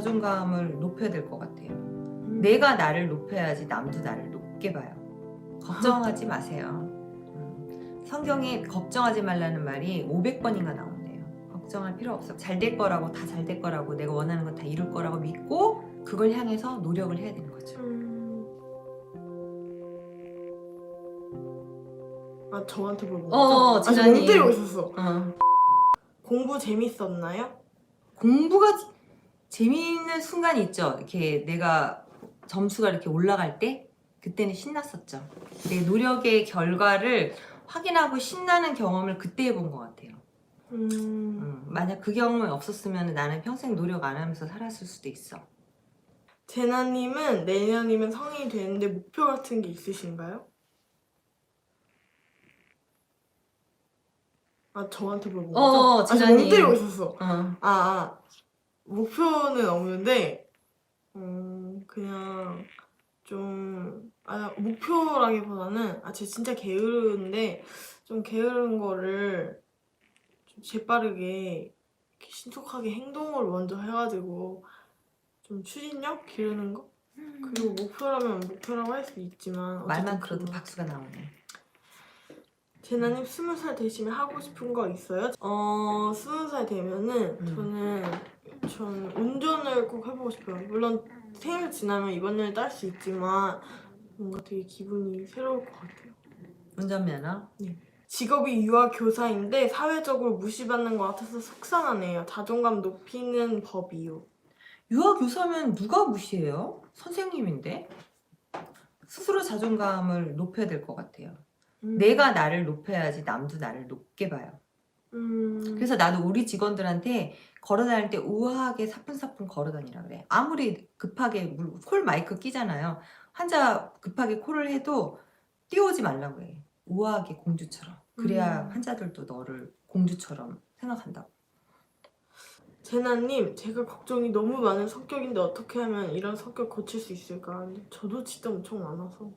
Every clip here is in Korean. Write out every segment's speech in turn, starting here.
자존감을 높여야 될 것 같아요. 음. 내가 나를 높여야지 남도 나를 높게 봐요. 걱정하지 마세요. 음, 성경에 걱정하지 말라는 말이 500번인가 나온대요. 걱정할 필요 없어. 잘 될 거라고 다 잘 될 거라고 내가 원하는 건 다 이룰 거라고 믿고 그걸 향해서 노력을 해야 되는 거죠. 음. 아 저한테 물어본 어, 어? 아, 저 재난이. 멍 때리고 있었어. 어. 공부 재밌었나요? 공부가 지- 재미있는 순간이 있죠. 이렇게 내가 점수가 이렇게 올라갈 때 그때는 신났었죠. 내 노력의 결과를 확인하고 신나는 경험을 그때 해본 것 같아요. 음. 음, 만약 그 경험이 없었으면 나는 평생 노력 안 하면서 살았을 수도 있어. 제나님은 내년이면 성인이 되는데 목표 같은 게 있으신가요? 아 저한테 물어본 거죠? 어, 아, 저 재난이. 멍 때리고 있었어. 어. 아, 아 목표는 없는데 음 그냥 좀 아, 목표라기보다는 아 제가 진짜 게으른데 좀 게으른 거를 좀 재빠르게 이렇게 신속하게 행동을 먼저 해가지고 좀 추진력 기르는 거 그리고 목표라면 목표라고 할 수 있지만 말만 그거. 박수가 나오네. 제나님 스무 살 되시면 하고 싶은 거 있어요? 어 스무 살 되면은 음. 저는 전 운전을 꼭 해보고 싶어요. 물론 생일 지나면 이번 년에 딸수 있지만 뭔가 되게 기분이 새로울 것 같아요. 운전면허? 직업이 유아 교사인데 사회적으로 무시받는 것 같아서 속상하네요. 자존감 높이는 법이요. 유아 교사면 누가 무시해요? 선생님인데? 스스로 자존감을 높여야 될 것 같아요. 음. 내가 나를 높여야지 남도 나를 높게 봐요. 음. 그래서 나도 우리 직원들한테 걸어 다닐 때 우아하게 사뿐사뿐 걸어 다니라 그래. 아무리 급하게 물- 콜 마이크 끼잖아요. 환자 급하게 콜을 해도 뛰어오지 말라고 해. 우아하게 공주처럼. 그래야 음. 환자들도 너를 공주처럼 생각한다고. 제나님, 제가 걱정이 너무 많은 성격인데 어떻게 하면 이런 성격 고칠 수 있을까? 저도 진짜 엄청 많아서.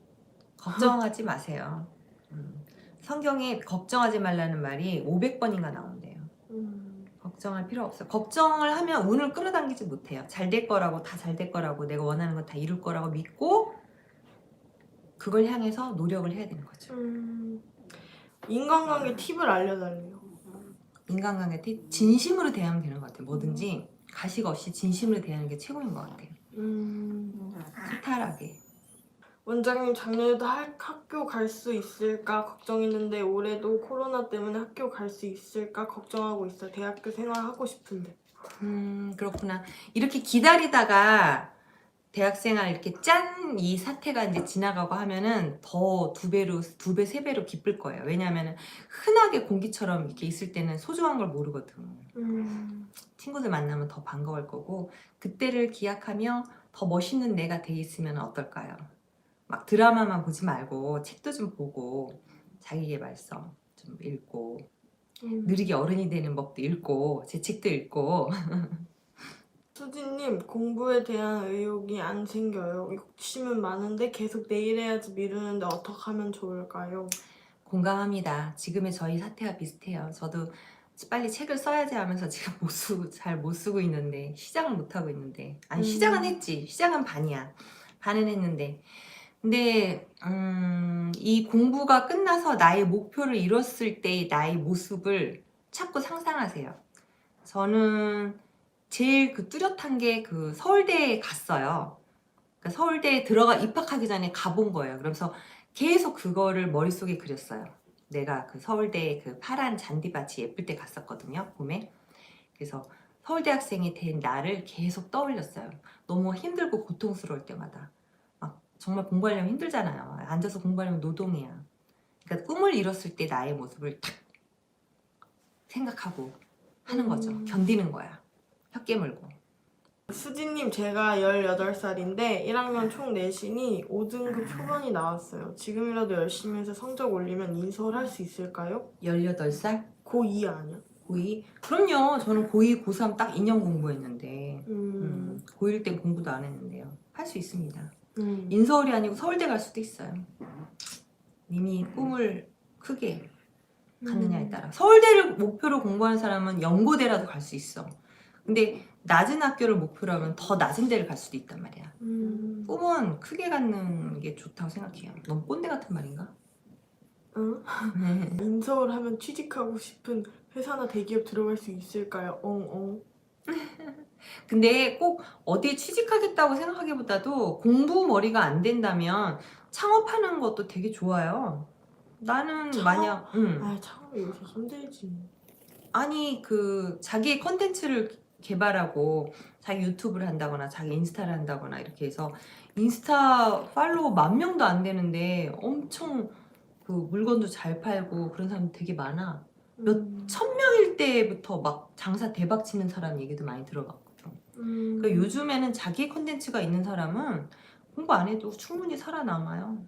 걱정하지 마세요. 음. 성경에 걱정하지 말라는 말이 500번인가 나온대요. 음. 걱정할 필요 없어요. 걱정을 하면 운을 끌어당기지 못해요. 잘 될 거라고 다 잘 될 거라고 내가 원하는 건 다 이룰 거라고 믿고 그걸 향해서 노력을 해야 되는 거죠. 음. 인간관계 팁을 알려달래요. 인간관계 팁 진심으로 대하면 되는 것 같아요. 뭐든지 가식 없이 진심으로 대하는 게 최고인 것 같아요. 음. 허탈하게. 원장님 작년에도 할- 학교 갈 수 있을까 걱정했는데 올해도 코로나 때문에 학교 갈 수 있을까 걱정하고 있어요. 대학교 생활 하고 싶은데. 음 그렇구나. 이렇게 기다리다가 대학생활 이렇게 짠 이 사태가 이제 지나가고 하면은 더 두 배로 두 배 세 배로 기쁠 거예요. 왜냐하면은 흔하게 공기처럼 이렇게 있을 때는 소중한 걸 모르거든. 음. 친구들 만나면 더 반가울 거고 그때를 기약하며 더 멋있는 내가 돼 있으면 어떨까요? 막 드라마만 보지 말고 책도 좀 보고 자기계발서 좀 읽고 음. 느리게 어른이 되는 법도 읽고 제 책도 읽고 수진님 공부에 대한 의욕이 안 생겨요. 욕심은 많은데 계속 내일 해야지 미루는데 어떻게 하면 좋을까요? 공감합니다. 지금의 저희 사태와 비슷해요. 저도 빨리 책을 써야지 하면서 지금 못 쓰고 잘 못 쓰고 있는데 시작을 못 하고 있는데 아니 음. 시작은 했지. 시작은 반이야. 반은 했는데 근데 음, 이 공부가 끝나서 나의 목표를 이뤘을 때의 나의 모습을 자꾸 상상하세요. 저는 제일 그 뚜렷한 게 그 서울대에 갔어요. 그러니까 서울대에 들어가 입학하기 전에 가본 거예요. 그러면서 계속 그거를 머릿속에 그렸어요. 내가 그 서울대 그 파란 잔디밭이 예쁠 때 갔었거든요. 봄에. 그래서 서울대 학생이 된 나를 계속 떠올렸어요. 너무 힘들고 고통스러울 때마다. 막 정말 공부하려면 힘들잖아요. 앉아서 공부하려면 노동이야. 그러니까 꿈을 이뤘을 때 나의 모습을 탁 생각하고 하는 거죠. 음. 견디는 거야. 혀 깨물고. 수진님 제가 18살인데 1학년 총 내신이 5등급 초반이 나왔어요. 지금이라도 열심히 해서 성적 올리면 인서울 할 수 있을까요? 18살? 고2 아니야? 고2? 그럼요. 저는 고2, 고3 딱 2년 공부했는데 음. 음, 고1 땐 공부도 안 했는데요. 할 수 있습니다. 음. 인서울이 아니고 서울대 갈 수도 있어요. 이미 꿈을 크게 갖느냐에 따라. 서울대를 목표로 공부하는 사람은 연고대라도 갈 수 있어. 근데 낮은 학교를 목표로 하면 더 낮은 데를 갈 수도 있단 말이야. 음. 꿈은 크게 갖는 게 좋다고 생각해요. 너무 꼰대 같은 말인가? 응? 인서울 하면 취직하고 싶은 회사나 대기업 들어갈 수 있을까요? 엉엉. 근데 꼭 어디 취직하겠다고 생각하기보다도 공부 머리가 안 된다면 창업하는 것도 되게 좋아요. 나는 창업? 만약 음. 아 창업이 요새 힘들지. 아니 그 자기의 컨텐츠를 개발하고 자기 유튜브를 한다거나 자기 인스타를 한다거나 이렇게 해서 인스타 팔로워 만 명도 안 되는데 엄청 그 물건도 잘 팔고 그런 사람 되게 많아. 몇 음. 천 명일 때부터 막 장사 대박 치는 사람 얘기도 많이 들어봤거든. 음. 그러니까 요즘에는 자기 컨텐츠가 있는 사람은 공부 안 해도 충분히 살아남아요.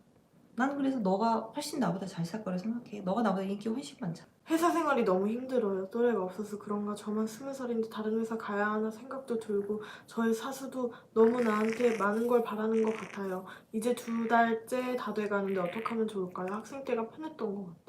난 그래서 너가 훨씬 나보다 잘 살 거라 생각해. 너가 나보다 인기 훨씬 많잖아. 회사 생활이 너무 힘들어요. 또래가 없어서 그런가 저만 스무 살인데 다른 회사 가야 하나 생각도 들고 저희 사수도 너무 나한테 많은 걸 바라는 것 같아요. 이제 두 달째 다 돼가는데 어떻게 하면 좋을까요? 학생 때가 편했던 것 같아요.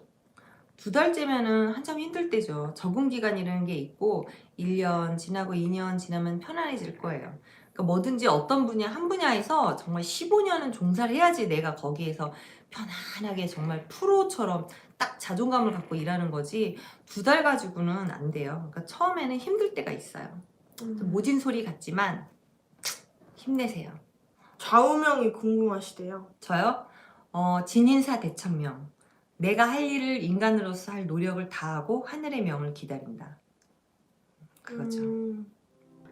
두 달째면은 한참 힘들 때죠. 적응 기간이라는 게 있고 1년 지나고 2년 지나면 편안해질 거예요. 그러니까 뭐든지 어떤 분야 한 분야에서 정말 15년은 종사를 해야지 내가 거기에서 편안하게 정말 프로처럼 딱 자존감을 갖고 일하는 거지 두 달 가지고는 안 돼요. 그러니까 처음에는 힘들 때가 있어요. 음. 모진 소리 같지만 힘내세요. 좌우명이 궁금하시대요. 저요? 어, 진인사 대천명. 내가 할 일을 인간으로서 할 노력을 다하고 하늘의 명을 기다린다. 그거죠. 음.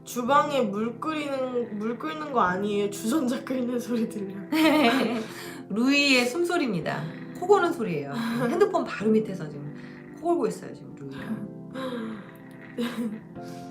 주방에 물 끓이는 물 끓는 거 아니에요? 주전자 끓는 소리 들려. 루이의 숨소리입니다. 코 고는 소리예요. 핸드폰 바로 밑에서 지금 코 골고 있어요, 지금 루이가.